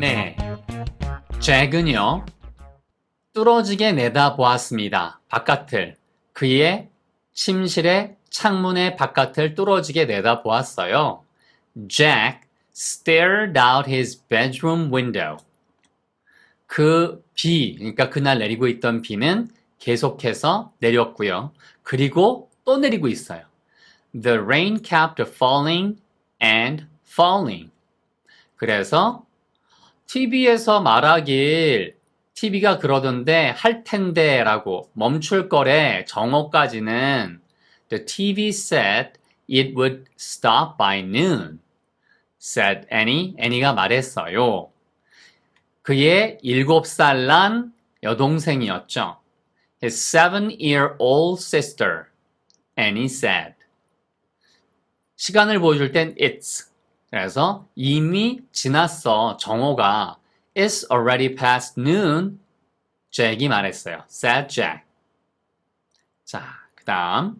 네. 잭은요, 뚫어지게 내다보았습니다. 바깥을. 그의 침실의 창문의 바깥을 뚫어지게 내다보았어요. Jack stared out his bedroom window. 그 비, 그러니까 그날 내리고 있던 비는 계속해서 내렸고요. 그리고 또 내리고 있어요. The rain kept falling and falling. 그래서 TV에서 말하길 TV가 그러던데 할 텐데 라고 멈출 거래 정오까지는 The TV said it would stop by noon. said Annie. Annie가 말했어요. 그의 일곱 살난 여동생이었죠. His seven-year-old sister. Annie said. 시간을 보여줄 땐 it's. 그래서 이미 지났어. 정오가 It's already past noon. 잭이 말했어요. said Jack. 자, 그 다음.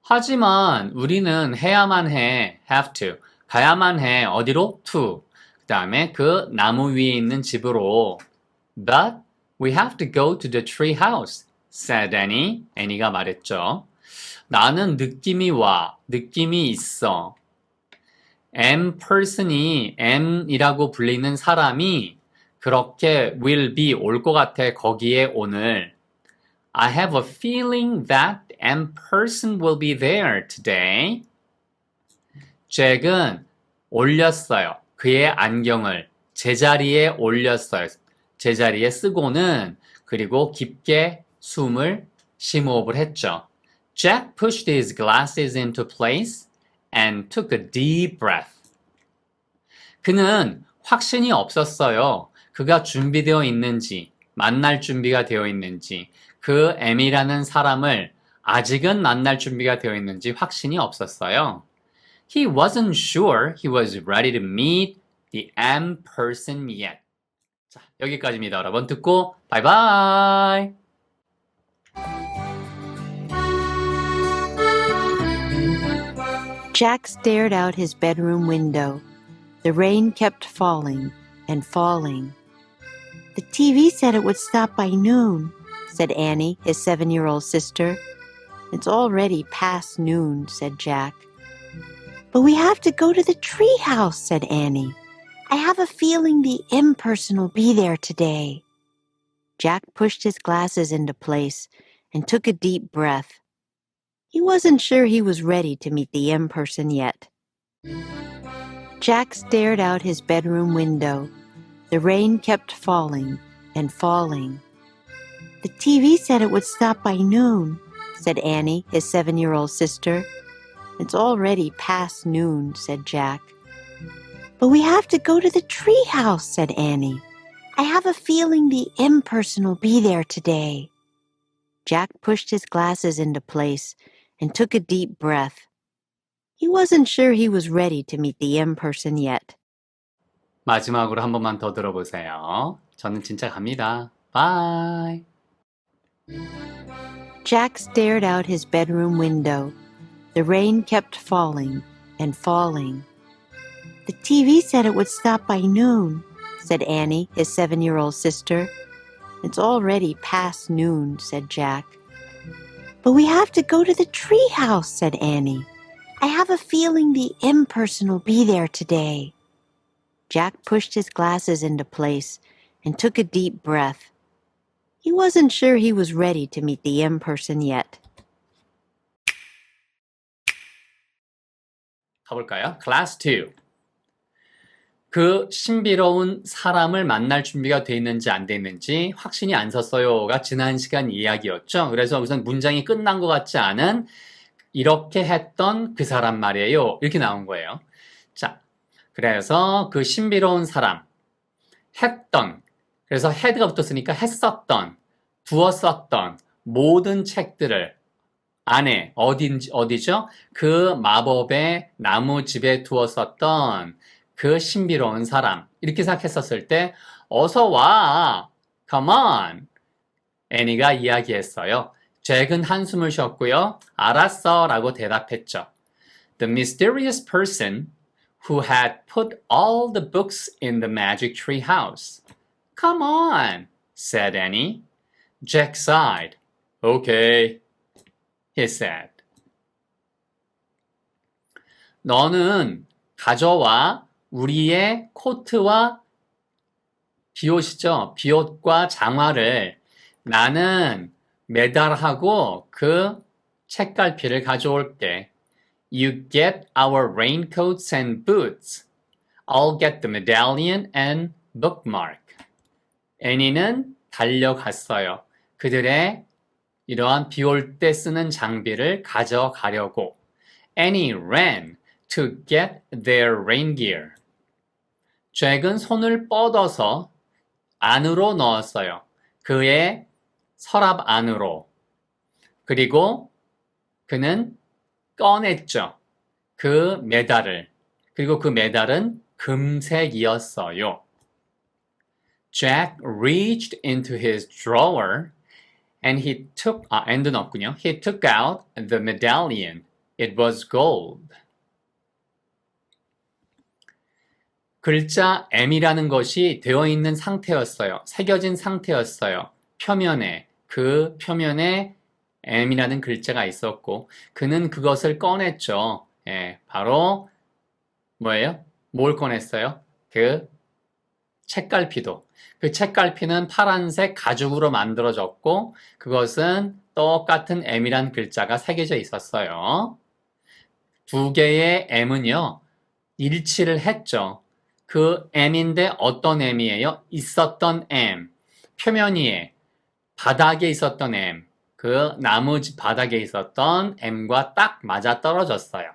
하지만 우리는 해야만 해. have to. 가야만 해. 어디로? to. 그 다음에 그 나무 위에 있는 집으로. But we have to go to the tree house. said Annie. Annie가 말했죠. 나는 느낌이 와. 느낌이 있어. M person이 M이라고 불리는 사람이 그렇게 will be 올 것 같아 거기에 오늘 I have a feeling that M person will be there today. 잭은 올렸어요. 그의 안경을 제자리에 올렸어요. 제자리에 쓰고는 그리고 깊게 숨을 심호흡을 했죠. Jack pushed his glasses into place and took a deep breath. 그는 확신이 없었어요. 그가 준비되어 있는지, 만날 준비가 되어 있는지, 그 M이라는 사람을 아직은 만날 준비가 되어 있는지 확신이 없었어요. He wasn't sure he was ready to meet the M person yet. 자, 여기까지입니다. 여러분 듣고 바이바이. Jack stared out his bedroom window. The rain kept falling and falling. The TV said it would stop by noon, said Annie, his seven year old sister. It's already past noon, said Jack. But we have to go to the tree house, said Annie. I have a feeling the M person will be there today. Jack pushed his glasses into place and took a deep breath. He wasn't sure he was ready to meet the M person yet. Jack stared out his bedroom window. The rain kept falling and falling. The TV said it would stop by noon, said Annie, his seven year old sister. It's already past noon, said Jack. But we have to go to the tree house, said Annie. I have a feeling the M person will be there today. Jack pushed his glasses into place and took a deep breath. He wasn't sure he was ready to meet the M person yet. 마지막으로 한 번만 더 들어보세요. 저는 진짜 갑니다. 바이. Jack stared out his bedroom window. The rain kept falling and falling. The TV said it would stop by noon, said Annie, his seven year old sister. It's already past noon, said Jack. But we have to go to the tree house, said Annie. I have a feeling the M person will be there today. Jack pushed his glasses into place and took a deep breath. He wasn't sure he was ready to meet the M person yet. 가볼까요? Class 2. 그 신비로운 사람을 만날 준비가 돼 있는지 안 돼 있는지 확신이 안 섰어요가 지난 시간 이야기였죠. 그래서 우선 문장이 끝난 것 같지 않은 이렇게 했던 그 사람 말이에요. 이렇게 나온 거예요. 자, 그래서 그 신비로운 사람 했던 그래서 헤드가 붙었으니까 했었던 두었었던 모든 책들을 안에 어딘지 어디죠? 그 마법의 나무 집에 두었었던 그 신비로운 사람 이렇게 생각했었을 때 어서 와 come on 애니가 이야기했어요 잭은 한숨을 쉬었고요 알았어 라고 대답했죠 The mysterious person who had put all the books in the magic tree house. Come on, said Annie. Jack sighed. Okay, he said. 너는 가져와 우리의 코트와 비옷이죠. 비옷과 장화를 나는 메달하고 그 책갈피를 가져올게. You get our raincoats and boots. I'll get the medallion and bookmark. 애니는 달려갔어요. 그들의 이러한 비 올 때 쓰는 장비를 가져가려고. Annie ran to get their rain gear. 잭은 손을 뻗어서 안으로 넣었어요. 그의 서랍 안으로. 그리고 그는 꺼냈죠. 그 메달을. 그리고 그 메달은 금색이었어요. Jack reached into his drawer and he took, 아, and는 없군요. He took out the medallion. It was gold. 글자 M이라는 것이 되어 있는 상태였어요. 새겨진 상태였어요. 표면에, 그 표면에 M이라는 글자가 있었고, 그는 그것을 꺼냈죠. 예, 바로, 뭐예요? 뭘 꺼냈어요? 그 책갈피도. 그 책갈피는 파란색 가죽으로 만들어졌고, 그것은 똑같은 M이란 글자가 새겨져 있었어요. 두 개의 M은요, 일치를 했죠. 그 M인데 어떤 M이에요? 있었던 M. 표면 위에 바닥에 있었던 M. 그 나무 바닥에 있었던 M과 딱 맞아 떨어졌어요.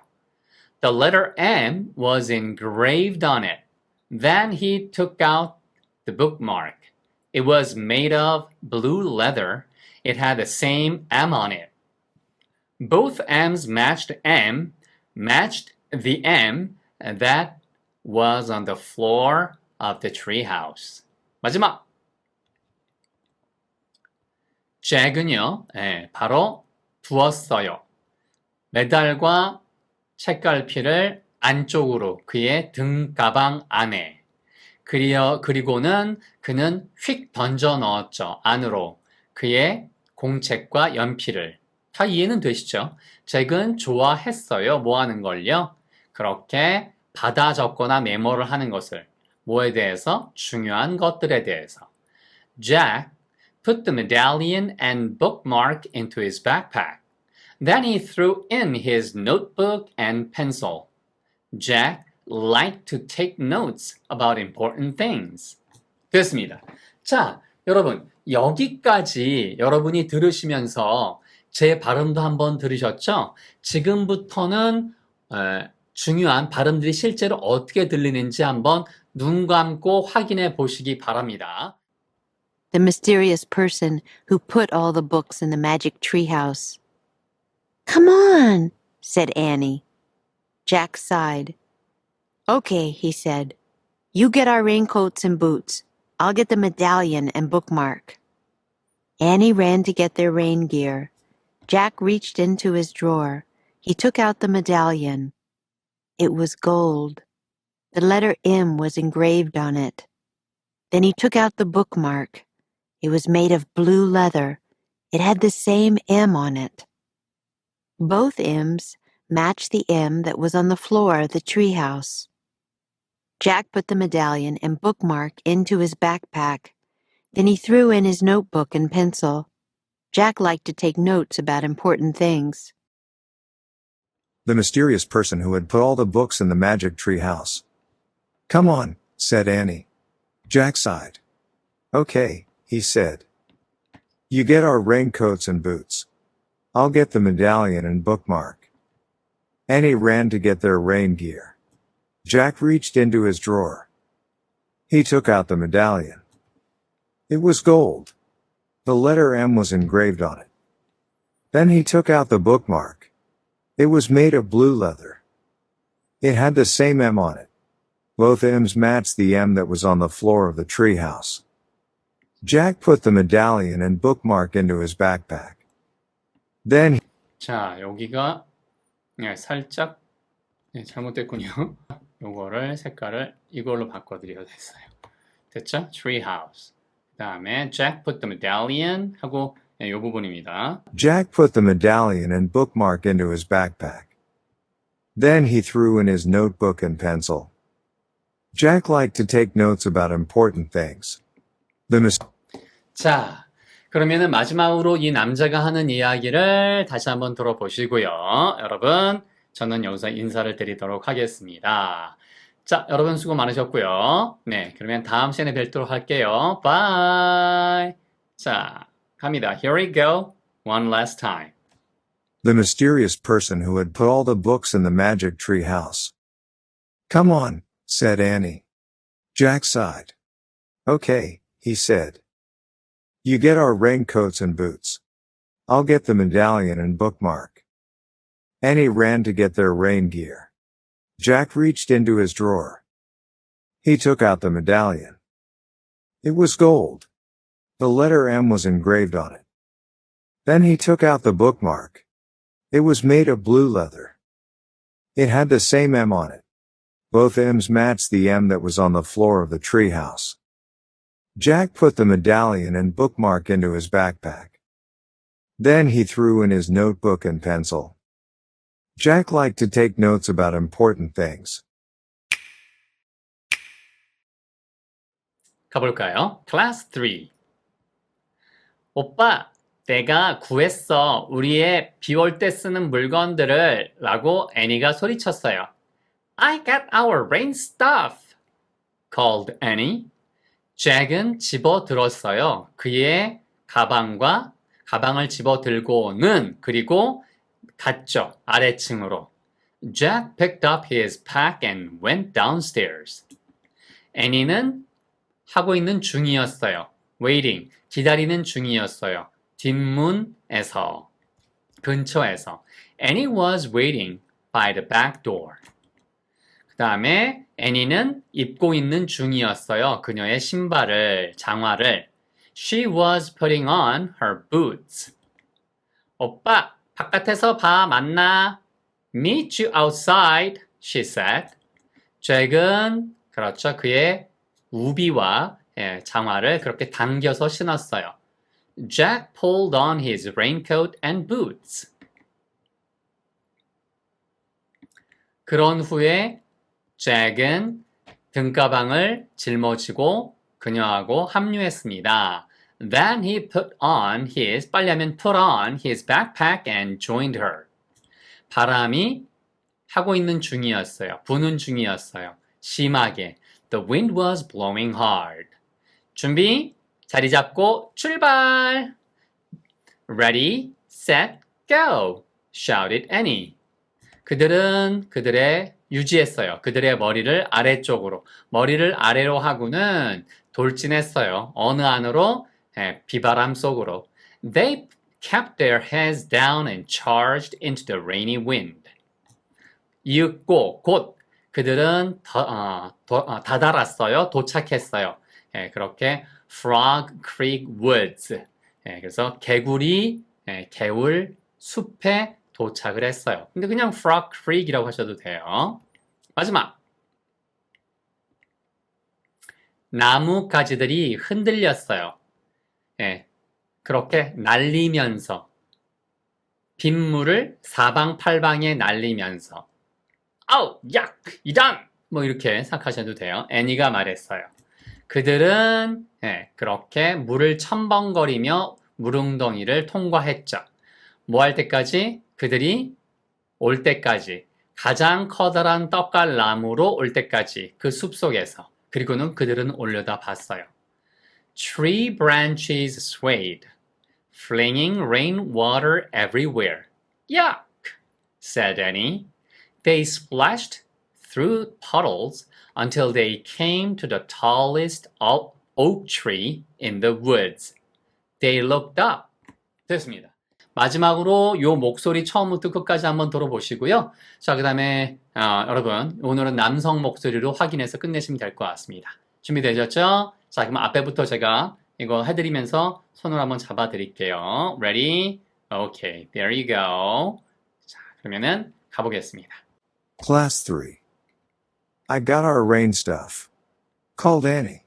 The letter M was engraved on it. Then he took out the bookmark. It was made of blue leather. It had the same M on it. Both M's matched M, matched the M that was on the floor of the treehouse. 마지막. 잭은요, 예, 바로 두었어요. 메달과 책갈피를 안쪽으로 그의 등가방 안에. 그리어, 그리고는 그는 휙 던져 넣었죠. 안으로. 그의 공책과 연필을. 다 이해는 되시죠? 잭은 좋아했어요. 뭐 하는 걸요? 그렇게 받아 적거나 메모를 하는 것을. 뭐에 대해서? 중요한 것들에 대해서. Jack put the medallion and bookmark into his backpack. Then he threw in his notebook and pencil. Jack liked to take notes about important things. 됐습니다. 자, 여러분, 여기까지 여러분이 들으시면서 제 발음도 한번 들으셨죠? 지금부터는 에, 중요한 발음들이 실제로 어떻게 들리는지 한번 눈 감고 확인해 보시기 바랍니다. The mysterious person who put all the books in the magic treehouse. Come on, said Annie. Jack sighed. Okay, he said. You get our raincoats and boots. I'll get the medallion and bookmark. Annie ran to get their rain gear. Jack reached into his drawer. He took out the medallion. It was gold. The letter M was engraved on it. Then he took out the bookmark. It was made of blue leather. It had the same M on it. Both M's matched the M that was on the floor of the treehouse. Jack put the medallion and bookmark into his backpack. Then he threw in his notebook and pencil. Jack liked to take notes about important things. The mysterious person who had put all the books in the magic tree house. Come on, said Annie. Jack sighed. Okay, he said. You get our raincoats and boots. I'll get the medallion and bookmark. Annie ran to get their rain gear. Jack reached into his drawer. He took out the medallion. It was gold. The letter M was engraved on it. Then he took out the bookmark. It was made of blue leather. It had the same M on it. Both M's matched the M that was on the floor of the treehouse. Jack put the medallion and bookmark into his backpack. Then 자, 여기가 네, 살짝 네, 잘못됐군요. 요거를 색깔을 이걸로 바꿔드려야 됐어요. 됐죠? Tree house. 그 다음에 Jack put the medallion 하고 네, 요 부분입니다. Jack put the medallion and bookmark into his backpack. Then he threw in his notebook and pencil. Jack liked to take notes about important things. The mis- 자, 그러면은 마지막으로 이 남자가 하는 이야기를 다시 한번 들어보시고요. 여러분, 저는 여기서 인사를 드리도록 하겠습니다. 자, 여러분 수고 많으셨고요. 네, 그러면 다음 시간에 뵙도록 할게요. Bye. 자, Hamida, here we go, one last time. The mysterious person who had put all the books in the magic tree house. Come on, said Annie. Jack sighed. Okay, he said. You get our raincoats and boots. I'll get the medallion and bookmark. Annie ran to get their rain gear. Jack reached into his drawer. He took out the medallion. It was gold. The letter M was engraved on it. Then he took out the bookmark. It was made of blue leather. It had the same M on it. Both M's matched the M that was on the floor of the treehouse. Jack put the medallion and bookmark into his backpack. Then he threw in his notebook and pencil. Jack liked to take notes about important things. 가볼까요? Class 3. 오빠, 내가 구했어. 우리의 비올 때 쓰는 물건들을 라고 애니가 소리쳤어요. I got our rain stuff, called Annie. 잭은 집어 들었어요. 그의 가방과 가방을 집어 들고는 그리고 갔죠. 아래층으로. Jack picked up his pack and went downstairs. 애니는 하고 있는 중이었어요. waiting, 기다리는 중이었어요. 뒷문에서, 근처에서. Annie was waiting by the back door. 그 다음에 애니는 입고 있는 중이었어요. 그녀의 신발을, 장화를. She was putting on her boots. 오빠, 바깥에서 봐, 만나. Meet you outside, she said. 잭은, 그렇죠. 그의 우비와 예, 장화를 그렇게 당겨서 신었어요. Jack pulled on his raincoat and boots. 그런 후에 잭은 등가방을 짊어지고 그녀하고 합류했습니다. Then he put on his, 빨리 하면 put on his backpack and joined her. 바람이 하고 있는 중이었어요. 부는 중이었어요. 심하게. The wind was blowing hard. 준비, 자리 잡고 출발! Ready, set, go! shouted Annie. 그들은 그들의 유지했어요. 그들의 머리를 아래쪽으로. 머리를 아래로 하고는 돌진했어요. 어느 안으로? 예, 비바람 속으로. They kept their heads down and charged into the rainy wind. 이윽고 곧 그들은 더, 어, 도, 어, 다다랐어요. 도착했어요. 예, 그렇게 Frog Creek Woods. 예, 그래서 개구리 예, 개울 숲에 도착을 했어요. 근데 그냥 Frog Creek이라고 하셔도 돼요. 마지막. 나무 가지들이 흔들렸어요. 예, 그렇게 날리면서 빗물을 사방팔방에 날리면서 아우, 약, 이단! 뭐 이렇게 생각하셔도 돼요. 애니가 말했어요. 그들은 예, 그렇게 물을 첨벙거리며 물웅덩이를 통과했죠. 뭐 할 때까지? 그들이 올 때까지 가장 커다란 떡갈 나무로 올 때까지 그 숲속에서 그리고는 그들은 올려다 봤어요. Tree branches swayed, flinging rainwater everywhere. Yuck, said Annie. They splashed through puddles until they came to the tallest oak tree in the woods. They looked up. 됐습니다. 마지막으로 요 목소리 처음부터 끝까지 한번 들어보시고요. 자, 그 다음에, 어, 여러분, 오늘은 남성 목소리로 확인해서 끝내시면 될 것 같습니다. 준비되셨죠? 자, 그럼 앞에부터 제가 이거 해드리면서 손을 한번 잡아 드릴게요. Ready? Okay, there you go. 자, 그러면은 가보겠습니다. 「Class 3. I got our rain stuff. Called Annie.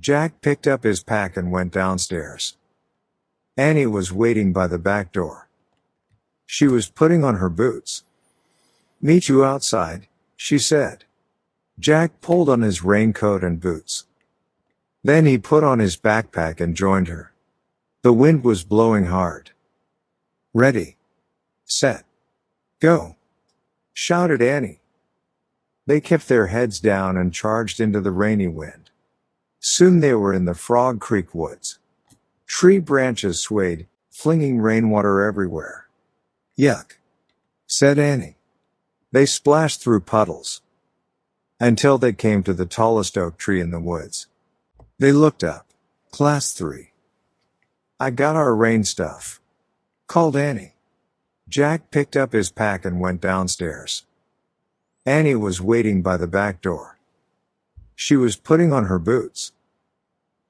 Jack picked up his pack and went downstairs. Annie was waiting by the back door. She was putting on her boots. Meet you outside, she said. Jack pulled on his raincoat and boots. Then he put on his backpack and joined her. The wind was blowing hard. Ready. Set. Go. Shouted Annie. They kept their heads down and charged into the rainy wind. Soon they were in the Frog Creek woods. Tree branches swayed, flinging rainwater everywhere. Yuck, said Annie. They splashed through puddles until they came to the tallest oak tree in the woods. They looked up. Class 3. I got our rain stuff. Called Annie. Jack picked up his pack and went downstairs. Annie was waiting by the back door. She was putting on her boots.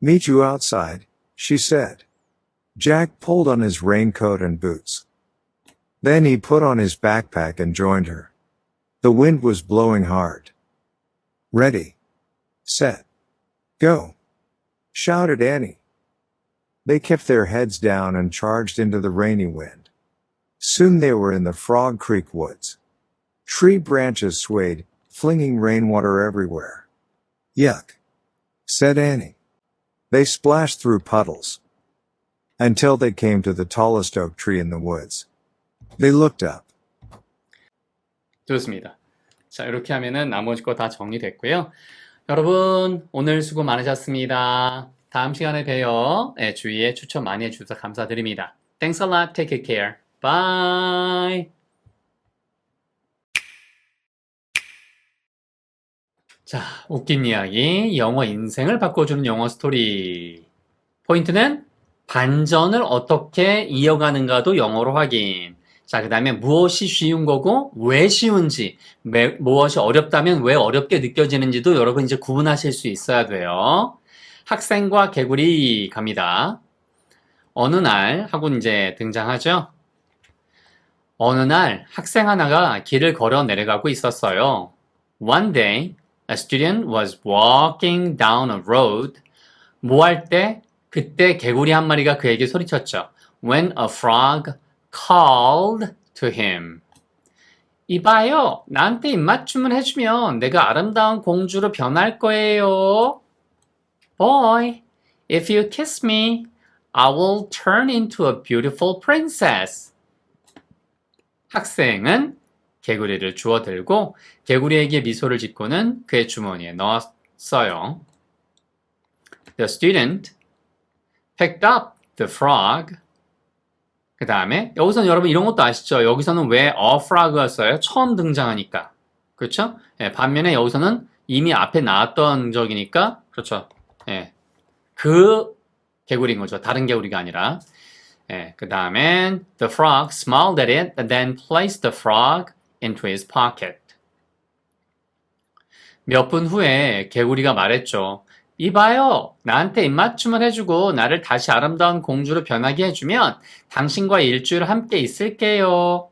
Meet you outside, she said. Jack pulled on his raincoat and boots. Then he put on his backpack and joined her. The wind was blowing hard. Ready. Set. Go. Shouted Annie. They kept their heads down and charged into the rainy wind. Soon they were in the Frog Creek woods. Tree branches swayed, flinging rainwater everywhere. Yuck, said Annie. They splashed through puddles until they came to the tallest oak tree in the woods. They looked up. 좋습니다. 자, 이렇게 하면은 나머지 거 다 정리됐고요. 여러분, 오늘 수고 많으셨습니다. 다음 시간에 봬요. 네, 주위에 추천 많이 해주셔서 감사드립니다. Thanks a lot. Take good care. Bye. 자, 웃긴 이야기. 영어 인생을 바꿔주는 영어 스토리. 포인트는 반전을 어떻게 이어가는가도 영어로 확인. 자, 그 다음에 무엇이 쉬운 거고 왜 쉬운지, 매- 무엇이 어렵다면 왜 어렵게 느껴지는지도 여러분 이제 구분하실 수 있어야 돼요. 학생과 개구리 갑니다. 어느 날 하고 이제 등장하죠. 어느 날 학생 하나가 길을 걸어 내려가고 있었어요. One day, a student was walking down a road. 뭐 할 때? 그때 개구리 한 마리가 그에게 소리쳤죠. When a frog called to him. 이봐요. 나한테 입맞춤을 해주면 내가 아름다운 공주로 변할 거예요. Boy, if you kiss me, I will turn into a beautiful princess. 학생은 개구리를 주워 들고 개구리에게 미소를 짓고는 그의 주머니에 넣었어요. The student picked up the frog. 그 다음에 여기서는 여러분 이런 것도 아시죠? 여기서는 왜 a frog가 써요? 처음 등장하니까. 그렇죠? 예, 반면에 여기서는 이미 앞에 나왔던 적이니까 그렇죠. 예. 그 개구리인 거죠. 다른 개구리가 아니라. 예, 그 다음엔 the frog smiled at it and then placed the frog into his pocket. 몇 분 후에 개구리가 말했죠. 이봐요. 나한테 입맞춤을 해주고 나를 다시 아름다운 공주로 변하게 해주면 당신과 일주일 함께 있을게요.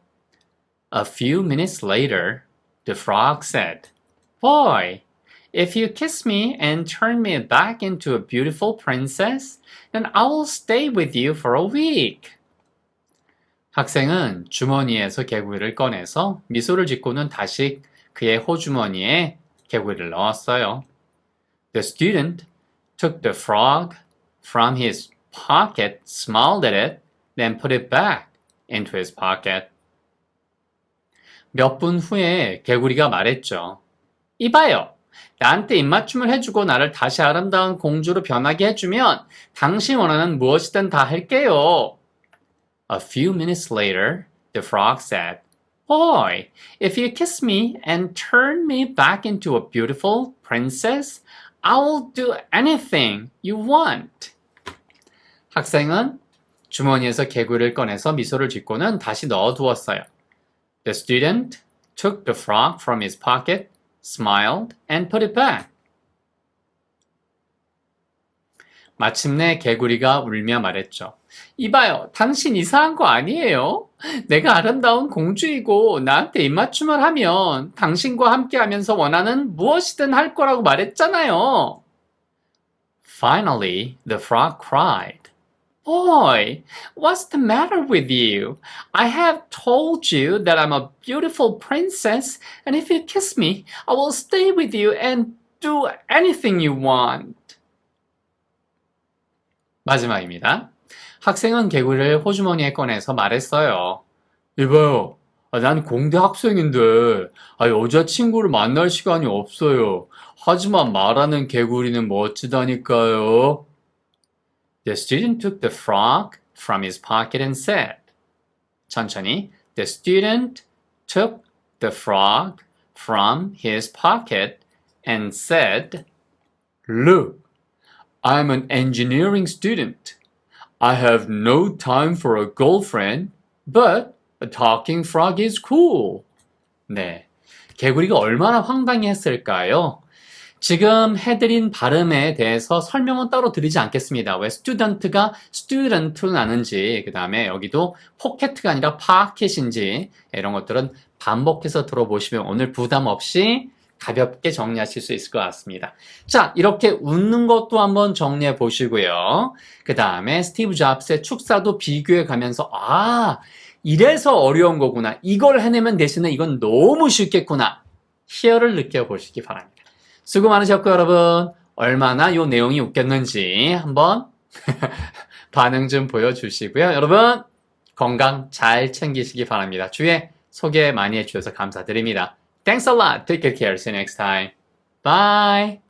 A few minutes later, the frog said, Boy, if you kiss me and turn me back into a beautiful princess, then I will stay with you for a week. 학생은 주머니에서 개구리를 꺼내서 미소를 짓고는 다시 그의 호주머니에 개구리를 넣었어요. The student took the frog from his pocket, smiled at it, then put it back into his pocket. 몇 분 후에 개구리가 말했죠. 이봐요. 나한테 입맞춤을 해주고 나를 다시 아름다운 공주로 변하게 해주면 당신 원하는 무엇이든 다 할게요. A few minutes later, the frog said, Boy, if you kiss me and turn me back into a beautiful princess, I will do anything you want. 학생은 주머니에서 개구리를 꺼내서 미소를 짓고는 다시 넣어두었어요. The student took the frog from his pocket, smiled, and put it back. 마침내 개구리가 울며 말했죠. 이봐요, 당신 이상한 거 아니에요? 내가 아름다운 공주이고 나한테 입맞춤을 하면 당신과 함께 하면서 원하는 무엇이든 할 거라고 말했잖아요. Finally, the frog cried. Boy, what's the matter with you? I have told you that I'm a beautiful princess, and if you kiss me, I will stay with you and do anything you want. 마지막입니다. 학생은 개구리를 호주머니에 꺼내서 말했어요. 이봐요. 아, 난 공대 학생인데, 아, 여자친구를 만날 시간이 없어요. 하지만 말하는 개구리는 멋지다니까요. The student took the frog from his pocket and said, 천천히, the student took the frog from his pocket and said, Look, I'm an engineering student. I have no time for a girlfriend, but a talking frog is cool. 네. 개구리가 얼마나 황당해 했을까요? 지금 해드린 발음에 대해서 설명은 따로 드리지 않겠습니다. 왜 스튜던트로 나는지, 그 다음에 여기도 포켓가 아니라 파켓인지, 이런 것들은 반복해서 들어보시면 오늘 부담 없이 가볍게 정리하실 수 있을 것 같습니다. 자, 이렇게 웃는 것도 한번 정리해 보시고요. 그 다음에 스티브 잡스의 축사도 비교해 가면서, 아, 이래서 어려운 거구나. 이걸 해내면 대신에 이건 너무 쉽겠구나. 희열을 느껴보시기 바랍니다. 수고 많으셨고, 여러분. 얼마나 이 내용이 웃겼는지 한번 반응 좀 보여주시고요. 여러분, 건강 잘 챙기시기 바랍니다. 주위에 소개 많이 해주셔서 감사드립니다. Thanks a lot. Take good care. See you next time. Bye.